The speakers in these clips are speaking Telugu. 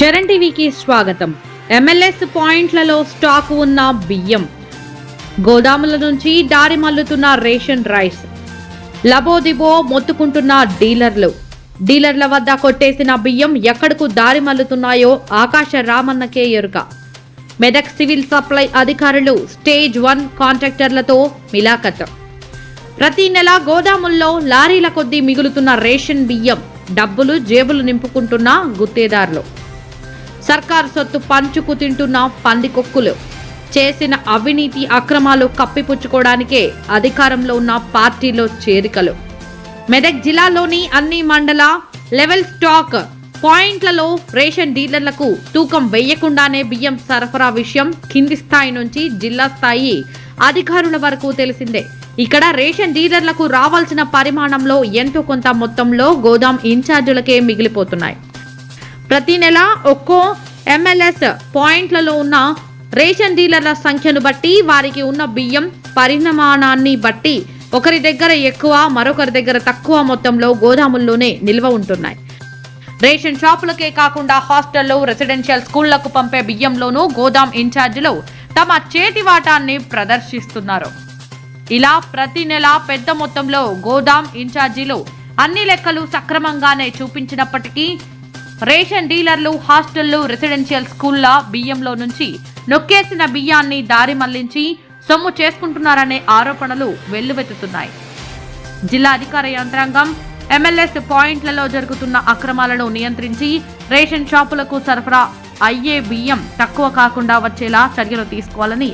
చరణ్ టీవీకి స్వాగతం. ఎంఎల్ఎస్ పాయింట్లలో స్టాక్ ఉన్న బియ్యం. గోదాముల నుంచి దారి మల్లుతున్న రేషన్ రైస్. లబోదిబో మొత్తుకుంటున్న డీలర్లు. డీలర్ల వద్ద కొట్టేసిన బియ్యం ఎక్కడకు దారి మల్లుతున్నాయో ఆకాశ రామన్నకే ఎరుక. మెదక్ సివిల్ సప్లై అధికారులు స్టేజ్ వన్ కాంట్రాక్టర్లతో మిలాఖత్. ప్రతి నెల గోదాముల్లో లారీల కొద్దీ మిగులుతున్న రేషన్ బియ్యం. డబ్బులు జేబులు నింపుకుంటున్న గుత్తేదారులు. సర్కారు సొత్తు పంచుకు తింటున్న పందికొక్కులు. చేసిన అవినీతి అక్రమాలు కప్పిపుచ్చుకోవడానికే అధికారంలో ఉన్న పార్టీలో చేరికలు. మెదక్ జిల్లాలోని అన్ని మండల లెవెల్ స్టాక్ పాయింట్లలో రేషన్ డీలర్లకు తూకం వేయకుండానే బియ్యం సరఫరా విషయం కింది స్థాయి నుంచి జిల్లా స్థాయి అధికారుల వరకు తెలిసిందే. ఇక్కడ రేషన్ డీలర్లకు రావాల్సిన పరిమాణంలో ఎంతో కొంత మొత్తంలో గోదాం ఇన్ఛార్జీలకే మిగిలిపోతున్నాయి. ప్రతి నెల ఒక్కో ఎంఎల్ఎస్ పాయింట్లలో ఉన్న రేషన్ డీలర్ల సంఖ్యను బట్టి వారికి ఉన్న బియ్యం పరిమాణాన్ని బట్టి ఒకరి దగ్గర ఎక్కువ మరొకరి దగ్గర తక్కువ మొత్తంలో గోదాముల్లోనే నిల్వ ఉంటున్నాయి. రేషన్ షాపులకే కాకుండా హాస్టల్లో రెసిడెన్షియల్ స్కూళ్ళకు పంపే బియ్యంలోనూ గోదాం ఇన్ఛార్జీలు తమ చేతి వాటాన్ని ప్రదర్శిస్తున్నారు. ఇలా ప్రతి నెల పెద్ద మొత్తంలో గోదాం ఇన్ఛార్జీలు అన్ని లెక్కలు సక్రమంగానే చూపించినప్పటికీ రేషన్ డీలర్లు హాస్టళ్ళు రెసిడెన్షియల్ స్కూళ్ళ బియ్యంలో నుంచి నొక్కేసిన బియ్యాన్ని దారి మళ్ళించి సొమ్ము చేసుకుంటున్నారనే ఆరోపణలు వెల్లువెత్తుతున్నాయి. జిల్లా అధికార యంత్రాంగం ఎమ్మెల్యేస్ పాయింట్లలో జరుగుతున్న అక్రమాలను నియంత్రించి రేషన్ షాపులకు సరఫరా అయ్యే బియ్యం తక్కువ కాకుండా వచ్చేలా చర్యలు తీసుకోవాలని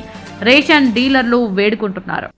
రేషన్ డీలర్లు వేడుకుంటున్నారు.